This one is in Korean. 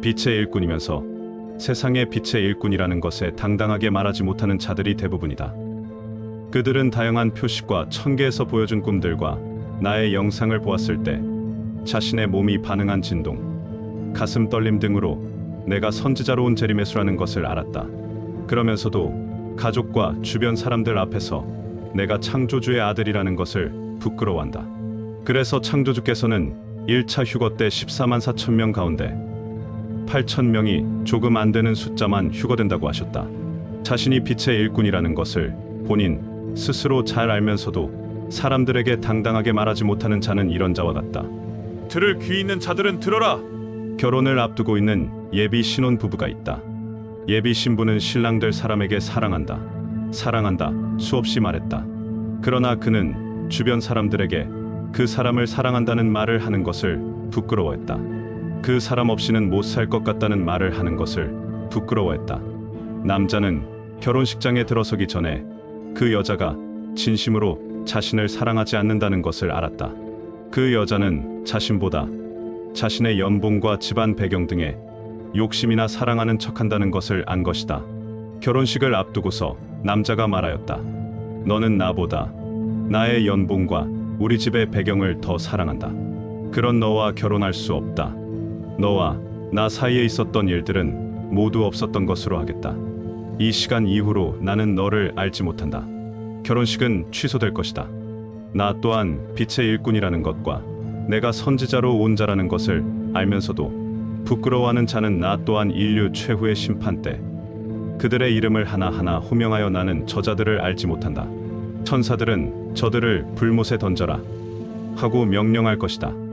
빛의 일꾼이면서 세상의 빛의 일꾼이라는 것에 당당하게 말하지 못하는 자들이 대부분이다. 그들은 다양한 표식과 천계에서 보여준 꿈들과 나의 영상을 보았을 때 자신의 몸이 반응한 진동, 가슴 떨림 등으로 내가 선지자로 온 제리메수라는 것을 알았다. 그러면서도 가족과 주변 사람들 앞에서 내가 창조주의 아들이라는 것을 부끄러워한다. 그래서 창조주께서는 1차 휴거 때 14만 4천 명 가운데 8천 명이 조금 안 되는 숫자만 휴거된다고 하셨다. 자신이 빛의 일꾼이라는 것을 본인 스스로 잘 알면서도 사람들에게 당당하게 말하지 못하는 자는 이런 자와 같다. 들을 귀 있는 자들은 들어라. 결혼을 앞두고 있는 예비 신혼 부부가 있다. 예비 신부는 신랑 될 사람에게 사랑한다. 사랑한다. 수없이 말했다. 그러나 그는 주변 사람들에게 그 사람을 사랑한다는 말을 하는 것을 부끄러워했다. 그 사람 없이는 못 살 것 같다는 말을 하는 것을 부끄러워했다. 남자는 결혼식장에 들어서기 전에 그 여자가 진심으로 자신을 사랑하지 않는다는 것을 알았다. 그 여자는 자신보다 자신의 연봉과 집안 배경 등에 욕심이나 사랑하는 척한다는 것을 안 것이다. 결혼식을 앞두고서 남자가 말하였다. 너는 나보다 나의 연봉과 우리 집의 배경을 더 사랑한다. 그런 너와 결혼할 수 없다. 너와 나 사이에 있었던 일들은 모두 없었던 것으로 하겠다. 이 시간 이후로 나는 너를 알지 못한다. 결혼식은 취소될 것이다. 나 또한 빛의 일꾼이라는 것과 내가 선지자로 온 자라는 것을 알면서도 부끄러워하는 자는 나 또한 인류 최후의 심판 때 그들의 이름을 하나하나 호명하여 나는 저자들을 알지 못한다. 천사들은 저들을 불못에 던져라 하고 명령할 것이다.